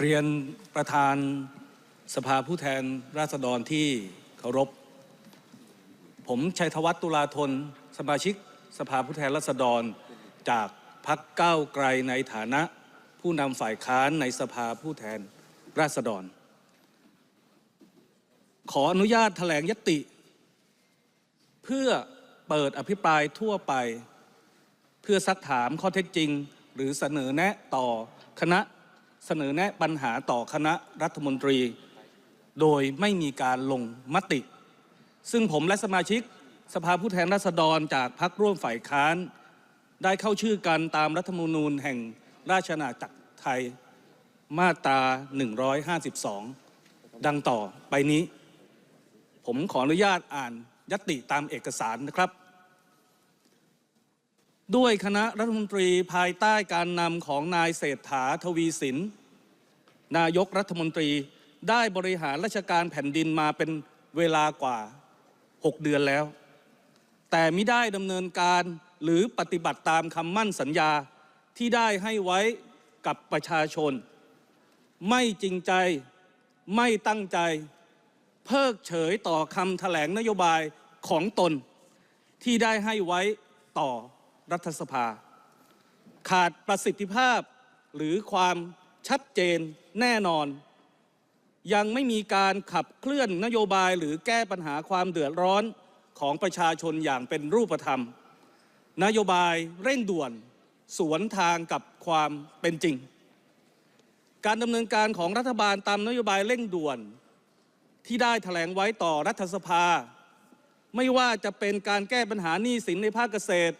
เรียนประธานสภาผู้แทนราษฎรที่เคารพ ผมชัยธวัฒน์ตุลาธน สมาชิกสภาผู้แทนราษฎร จากพักก้าวไกลในฐานะผู้นำฝ่ายค้านในสภาผู้แทนราษฎร ขออนุญาตแถลงยติ เพื่อเปิดอภิปรายทั่วไป เพื่อซักถามข้อเท็จจริง หรือเสนอแนะต่อคณะ เสนอแนะปัญหาต่อคณะรัฐมนตรี โดยไม่มีการลงมติ ซึ่งผมและสมาชิกสภาผู้แทนราษฎรจากพรรคร่วมฝ่ายค้าน ได้เข้าชื่อกันตามรัฐธรรมนูญแห่งราชอาณาจักรไทยมาตรา 152 ดังต่อไปนี้ ผมขออนุญาตอ่านยติตามเอกสารนะครับ ด้วยคณะรัฐมนตรีภายใต้การนำของนายเศรษฐาทวีสิน นายกรัฐมนตรีได้บริหารราชการแผ่นดินมาเป็นเวลากว่า 6 เดือนแล้ว แต่ไม่ได้ดำเนินการหรือปฏิบัติตามคำมั่นสัญญาที่ได้ให้ไว้กับประชาชน ไม่จริงใจไม่ตั้งใจ เพิกเฉยต่อคำแถลงนโยบายของตนที่ได้ให้ไว้ต่อ รัฐสภา ขาดประสิทธิภาพหรือความชัดเจนแน่นอน ยังไม่มีการขับเคลื่อนนโยบายหรือแก้ปัญหาความเดือดร้อนของประชาชนอย่างเป็นรูปธรรม นโยบายเร่งด่วนสวนทางกับความเป็นจริง การดำเนินการของรัฐบาลตามนโยบายเร่งด่วน ที่ได้แถลงไว้ต่อรัฐสภา ไม่ว่าจะเป็นการแก้ปัญหาหนี้สินในภาคเกษตร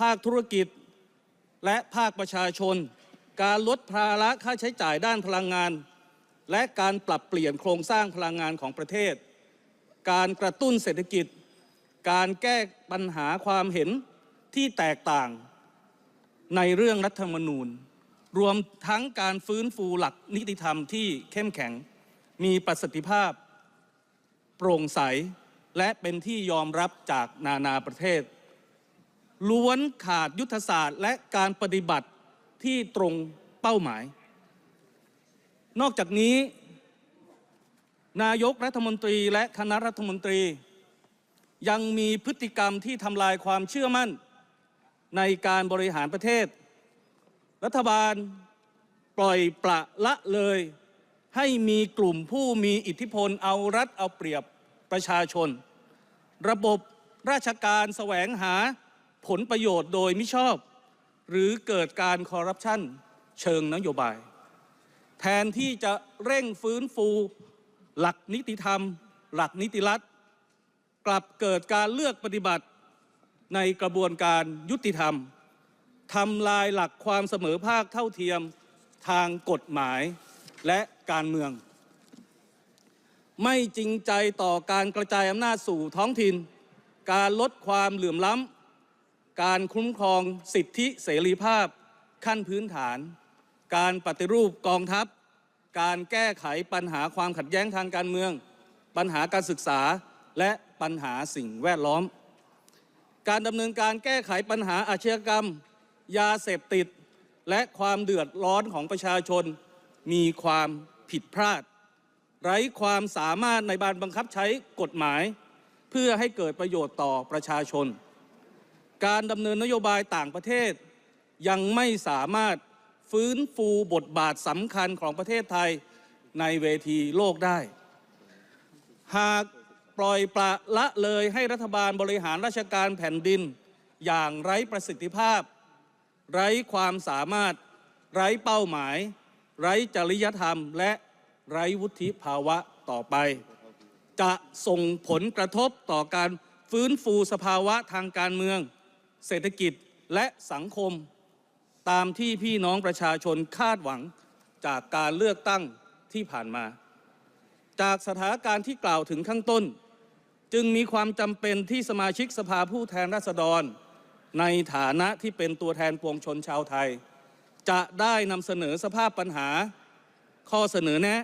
ภาคธุรกิจ และภาคประชาชน การลดภาระค่าใช้จ่ายด้านพลังงาน และการปรับเปลี่ยนโครงสร้างพลังงานของประเทศ การกระตุ้นเศรษฐกิจ การแก้ปัญหาความเห็นที่แตกต่างในเรื่องรัฐธรรมนูญ รวมทั้งการฟื้นฟูหลักนิติธรรมที่เข้มแข็ง มีประสิทธิภาพ โปร่งใส และเป็นที่ยอมรับจากนานาประเทศ ล้วนขาดยุทธศาสตร์ และการปฏิบัติที่ตรงเป้าหมาย นอกจากนี้ นายกรัฐมนตรีและคณะรัฐมนตรี ยังมีพฤติกรรมที่ทำลายความเชื่อมั่น ในการบริหารประเทศ รัฐบาลปล่อยปละละเลย ให้มีกลุ่มผู้มีอิทธิพลเอารัดเอาเปรียบประชาชน ระบบราชการแสวงหา ผลประโยชน์โดยมิชอบ หรือเกิดการคอร์รัปชันเชิงนโยบาย แทนที่จะเร่งฟื้นฟู หลักนิติธรรม หลักนิติรัฐ กลับเกิดการเลือกปฏิบัติในกระบวนการยุติธรรมทำลายหลักความเสมอภาคเท่าเทียมทางกฎหมายและการเมือง ไม่จริงใจต่อการกระจายอำนาจสู่ท้องถิ่น การลดความเหลื่อมล้ำ การคุ้มครองสิทธิเสรีภาพขั้นพื้นฐาน การปฏิรูปกองทัพ การแก้ไขปัญหาความขัดแย้งทางการเมือง ปัญหาการศึกษาและปัญหาสิ่งแวดล้อม การดำเนินการแก้ไขปัญหาอาชญากรรม ยาเสพติด และความเดือดร้อนของประชาชน มีความผิดพลาด ไร้ความสามารถในการบังคับใช้กฎหมาย เพื่อให้เกิดประโยชน์ต่อประชาชน การดำเนินนโยบายต่างประเทศ ยังไม่สามารถฟื้นฟูบทบาทสำคัญของประเทศไทยในเวทีโลกได้ หากปล่อยปละละเลยให้รัฐบาลบริหารราชการแผ่นดิน อย่างไร้ประสิทธิภาพ ไร้ความสามารถ ไร้เป้าหมาย ไร้จริยธรรม และไร้วุฒิภาวะต่อไป จะส่งผลกระทบต่อการฟื้นฟูสภาวะทางการเมือง เศรษฐกิจและสังคมตามที่พี่น้องประชาชนคาดหวังจากการเลือกตั้งที่ผ่านมา จากสถานการณ์ที่กล่าวถึงข้างต้น จึงมีความจำเป็นที่สมาชิกสภาผู้แทนราษฎร ในฐานะที่เป็นตัวแทนปวงชนชาวไทย จะได้นำเสนอสภาพปัญหา ข้อเสนอแนะ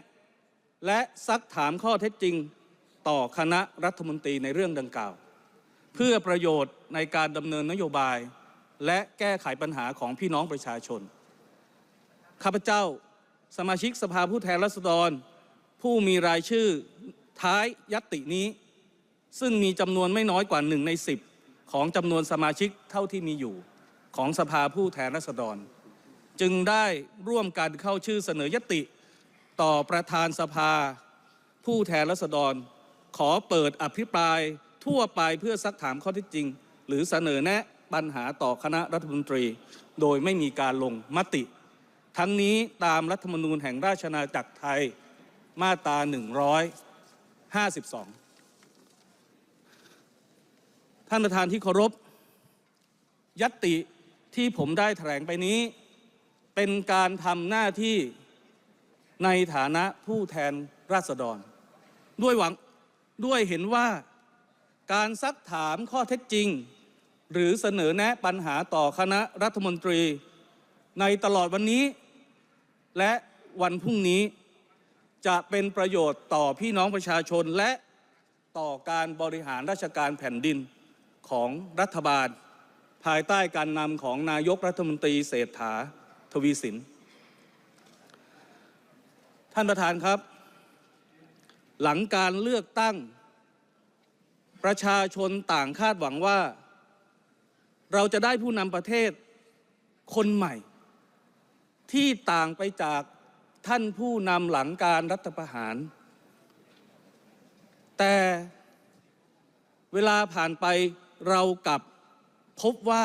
และซักถามข้อเท็จจริง ต่อคณะรัฐมนตรีในเรื่องดังกล่าว เพื่อประโยชน์ในการดำเนินนโยบาย และแก้ไขปัญหาของพี่น้องประชาชน ข้าพเจ้าสมาชิกสภาผู้แทนราษฎร ผู้มีรายชื่อท้ายยัตตินี้ ซึ่งมีจำนวนไม่น้อยกว่าหนึ่งในสิบของจำนวนสมาชิกเท่าที่มีอยู่ของสภาผู้แทนราษฎร จึงได้ร่วมกันเข้าชื่อเสนอยติ ต่อประธานสภา ผู้แทนราษฎร ขอเปิดอภิปราย ทั่วไปเพื่อซักถามข้อเท็จจริง หรือเสนอแนะปัญหาต่อคณะรัฐมนตรี โดยไม่มีการลงมติ ทั้งนี้ตามรัฐธรรมนูญแห่งราชอาณาจักรไทยมาตรา 152 ท่านประธานที่เคารพยัตติที่ผมได้แถลงไปนี้ เป็นการทำหน้าที่ในฐานะผู้แทนราษฎร ด้วยหวังด้วยเห็นว่า การซักถามข้อเท็จจริง หรือเสนอแนะปัญหาต่อคณะรัฐมนตรี ในตลอดวันนี้ และวันพรุ่งนี้จะเป็นประโยชน์ต่อพี่น้องประชาชนและต่อการบริหารราชการแผ่นดินของรัฐบาล ภายใต้การนำของนายกรัฐมนตรีเศรษฐาทวีสิน ท่านประธานครับ หลังการเลือกตั้ง ประชาชนต่างคาดหวังว่า เราจะได้ผู้นำประเทศคนใหม่ ที่ต่างไปจากท่านผู้นำหลังการรัฐประหาร แต่เวลาผ่านไปเรากลับพบว่า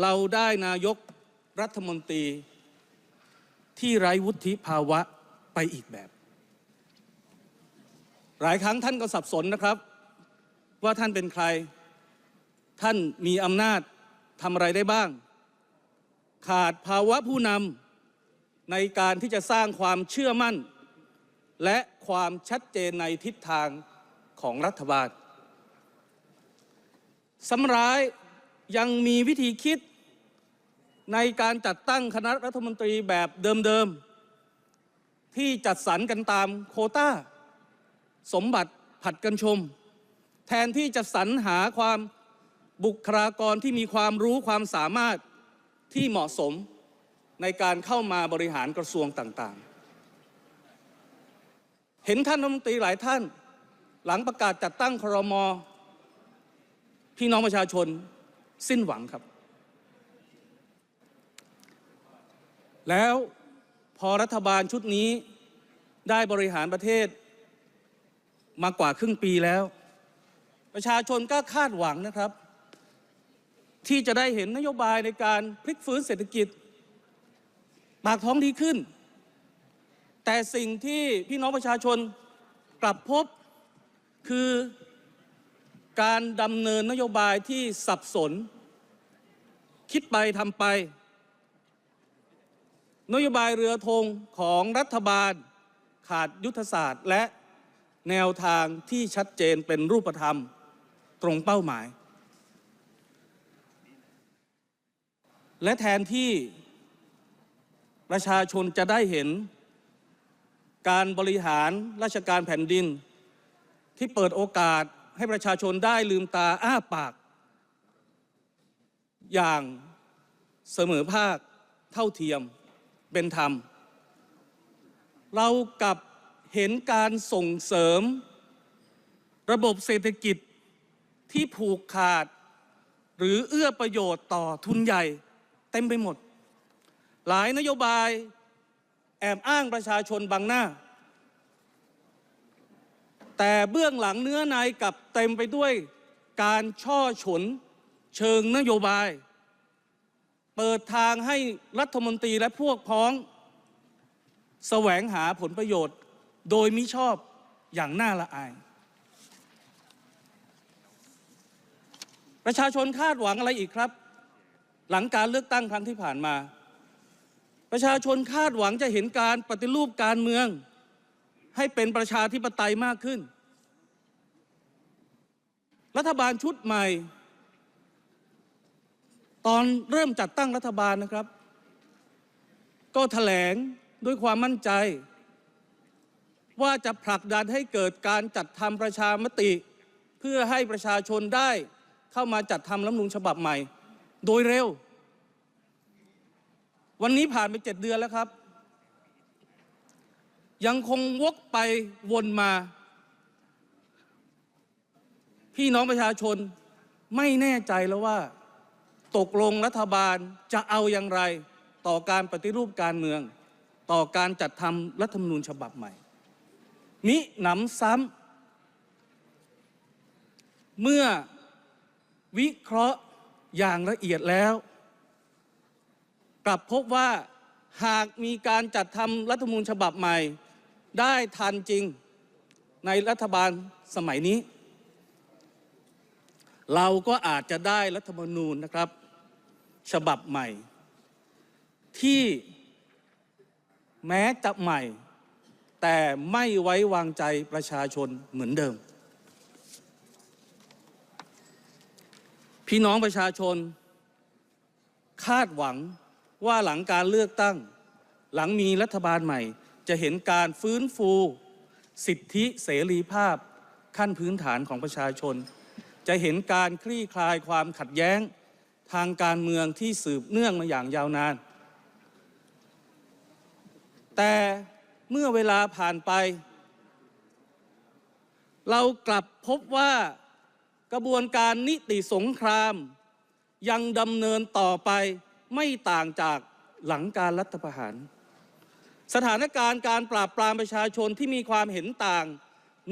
เราได้นายกรัฐมนตรี ที่ไร้วุฒิภาวะไปอีกแบบ หลายครั้งท่านก็สับสนนะครับ ว่าท่านเป็นใคร ท่านมีอำนาจทำอะไรได้บ้าง ขาดภาวะผู้นำในการที่จะสร้างความเชื่อมั่น และความชัดเจนในทิศทางของรัฐบาลสำร้ายยังมีวิธีคิดในการจัดตั้งคณะรัฐมนตรีแบบเดิมๆ ที่จัดสรรกันตามโควต้า สมบัติผัดกันชม แทนที่จะสรรหาความบุคลากรที่มีความรู้ความสามารถที่เหมาะสมในการเข้ามาบริหารกระทรวงต่างๆ เห็นท่านรัฐมนตรีหลายท่าน หลังประกาศจัดตั้งครม พี่น้องประชาชนสิ้นหวังครับ แล้วพอรัฐบาลชุดนี้ได้บริหารประเทศมากว่าครึ่งปีแล้ว ประชาชนก็คาดหวังนะครับ ที่จะได้เห็นนโยบายในการพลิกฟื้นเศรษฐกิจปากท้องดีขึ้น แต่สิ่งที่พี่น้องประชาชนกลับพบคือการดำเนินนโยบายที่สับสน คิดไปทำไป นโยบายเรือธงของรัฐบาลขาดยุทธศาสตร์และแนวทางที่ชัดเจนเป็นรูปธรรม ตรงเป้าหมาย และแทนที่ประชาชนจะได้เห็น การบริหารราชการแผ่นดิน ที่เปิดโอกาสให้ประชาชนได้ลืมตาอ้าปาก อย่างเสมอภาคเท่าเทียมเป็นธรรม เรากับเห็นการส่งเสริม ระบบเศรษฐกิจ ที่ผูกขาด หรือเอื้อประโยชน์ต่อทุนใหญ่ เต็มไปหมด หลายนโยบายแอบอ้างประชาชนบังหน้า แต่เบื้องหลังเนื้อในกับเต็มไปด้วยการช่อฉนเชิงนโยบาย เปิดทางให้รัฐมนตรีและพวกพ้อง แสวงหาผลประโยชน์โดยมิชอบอย่างน่าละอาย ประชาชนคาดหวังอะไรอีกครับ หลังการเลือกตั้งครั้งที่ผ่านมา ประชาชนคาดหวังจะเห็นการปฏิรูปการเมือง ให้เป็นประชาธิปไตยมากขึ้น รัฐบาลชุดใหม่ ตอนเริ่มจัดตั้งรัฐบาลนะครับ ก็แถลงด้วยความมั่นใจ ว่าจะผลักดันให้เกิดการจัดทำประชามติ เพื่อให้ประชาชนได้ เข้ามาจัดทำรัฐมนูญฉบับใหม่ โดยเร็ว วันนี้ผ่านไปเจ็ดเดือนแล้วครับ ยังคงวกไปวนมา พี่น้องประชาชนไม่แน่ใจแล้วว่า ตกลงรัฐบาลจะเอาอย่างไร ต่อการปฏิรูปการเมือง ต่อการจัดทำรัฐธรรมนูญฉบับใหม่ มิหนำซ้ำเมื่อ วิเคราะห์อย่างละเอียดแล้ว กลับพบว่าหากมีการจัดทำรัฐมนูญฉบับใหม่ ได้ทันจริงในรัฐบาลสมัยนี้ เราก็อาจจะได้รัฐมนูญนะครับ ฉบับใหม่ ที่แม้จะใหม่ แต่ไม่ไว้วางใจประชาชนเหมือนเดิม พี่น้องประชาชน คาดหวังว่าหลังการเลือกตั้ง หลังมีรัฐบาลใหม่ จะเห็นการฟื้นฟู สิทธิเสรีภาพขั้นพื้นฐานของประชาชน จะเห็นการคลี่คลายความขัดแย้งทางการเมืองที่สืบเนื่องมาอย่างยาวนาน แต่เมื่อเวลาผ่านไป เรากลับพบว่า กระบวนการนิติสงคราม ยังดำเนินต่อไปไม่ต่างจากหลังการรัฐประหาร สถานการณ์การปราบปรามประชาชนที่มีความเห็นต่าง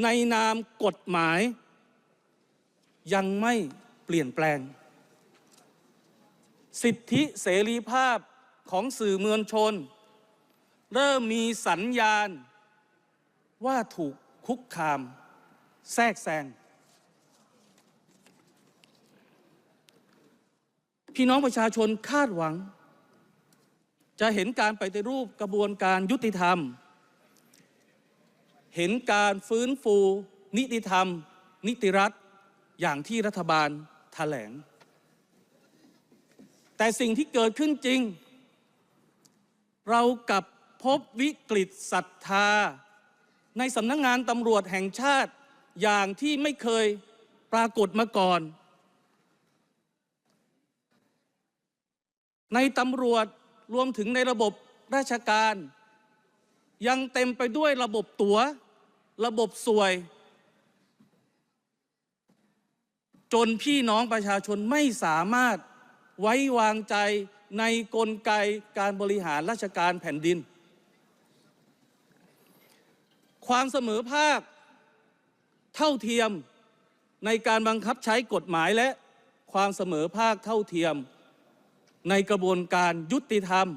ในนามกฎหมาย ยังไม่เปลี่ยนแปลง สิทธิเสรีภาพของสื่อมวลชน เริ่มมีสัญญาณว่าถูกคุกคาม แทรกแซง พี่น้องประชาชนคาดหวัง จะเห็นการปฏิรูปกระบวนการยุติธรรม เห็นการฟื้นฟู นิติธรรม นิติรัฐ อย่างที่รัฐบาลแถลง แต่สิ่งที่เกิดขึ้นจริง เรากับพบวิกฤตศรัทธา ในสำนักงงานตำรวจแห่งชาติอย่างที่ไม่เคยปรากฏมาก่อน ในตำรวจรวมถึงในระบบราชการ ยังเต็มไปด้วยระบบตัว๋ว ระบบสวย จนพี่น้องประชาชนไม่สามารถไว้วางใจในกลไกการบริหารราชการแผ่นดิน ความเสมอภาคเท่าเทียมในการบังคับใช้กฎหมายและความเสมอภาคเท่าเทียม ในกระบวนการยุติธรรม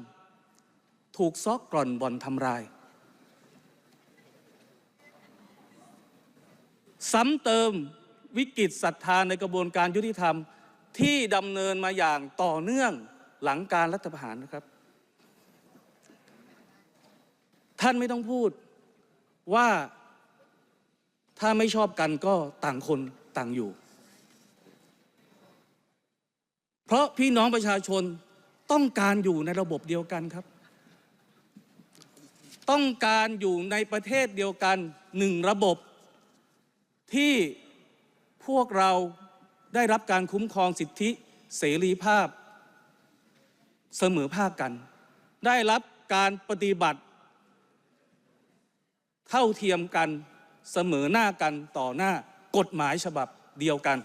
ถูกซอกกร่อนบ่อนทำลาย ซ้ำเติมวิกฤตศรัทธาในกระบวนการยุติธรรมที่ดำเนินมาอย่างต่อเนื่องหลังการรัฐประหารนะครับ ท่านไม่ต้องพูดว่าถ้าไม่ชอบกันก็ต่างคนต่างอยู่ เพราะพี่น้องประชาชนต้องการอยู่ในระบบเดียวกันครับ ต้องการอยู่ในประเทศเดียวกันหนึ่งระบบที่พวกเราได้รับการคุ้มครองสิทธิเสรีภาพ เสมอภาคกัน ได้รับการปฏิบัติ เท่าเทียมกันเสมอหน้ากันต่อหน้ากฎหมายฉบับเดียวกัน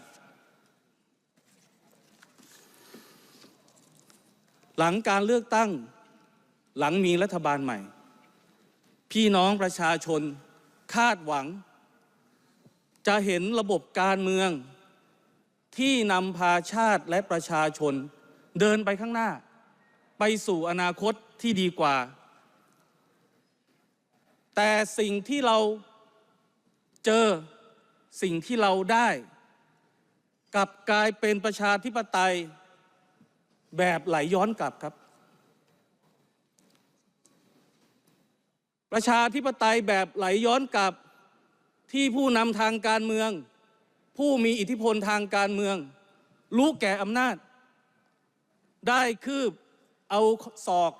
หลังการเลือกตั้ง หลังมีรัฐบาลใหม่ พี่น้องประชาชนคาดหวัง จะเห็นระบบการเมืองที่นำพาชาติและประชาชนเดินไปข้างหน้า ไปสู่อนาคตที่ดีกว่า แต่สิ่งที่เราเจอสิ่งที่เราได้ กลับกลายเป็นประชาธิปไตย แบบไหลย้อนกลับครับ ประชาธิปไตยแบบไหลย้อนกลับที่ผู้นำทางการเมือง ผู้มีอิทธิพลทางการเมือง รู้แก่อำนาจ ได้คืบเอาศอก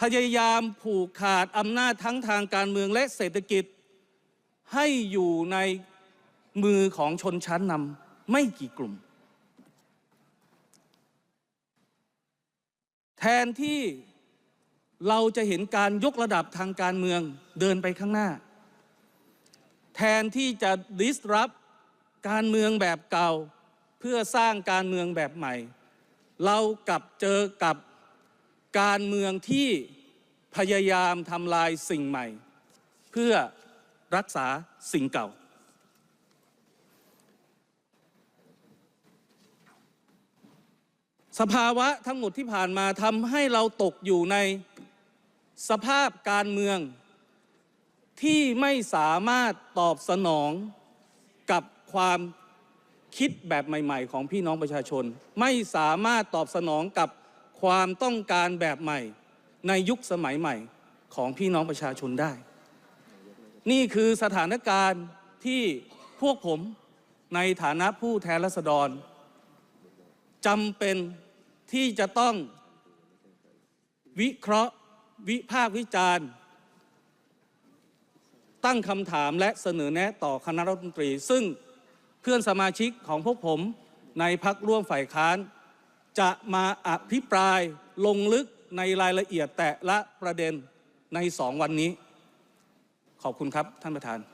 พยายามผูกขาดอำนาจทั้งทางการเมืองและเศรษฐกิจ ให้อยู่ในมือของชนชั้นนำไม่กี่กลุ่ม แทนที่เราจะเห็นการยกระดับทางการเมืองเดินไปข้างหน้า แทนที่จะ disrupt การเมืองแบบเก่าเพื่อสร้างการเมืองแบบใหม่ เรากลับเจอกับการเมืองที่พยายามทำลายสิ่งใหม่ เพื่อรักษาสิ่งเก่า สภาวะทั้งหมดที่ผ่านมาทำให้เราตกอยู่ในสภาพการเมือง ที่ไม่สามารถตอบสนองกับความคิดแบบใหม่ ๆ ของพี่น้องประชาชน ไม่สามารถตอบสนองกับความต้องการแบบใหม่ ในยุคสมัยใหม่ของพี่น้องประชาชนได้ นี่คือสถานการณ์ที่พวกผมในฐานะผู้แทนรัษฎร จำเป็นที่จะต้องวิเคราะห์วิพากษ์วิจารณ์ ตั้งคำถามและเสนอแนะต่อคณะรัฐมนตรี ซึ่งเพื่อนสมาชิกของพวกผมในพักร่วมฝ่ายค้าน จะมาอภิปรายลงลึกในรายละเอียดแต่ละประเด็นในสองวันนี้ ขอบคุณครับท่านประธาน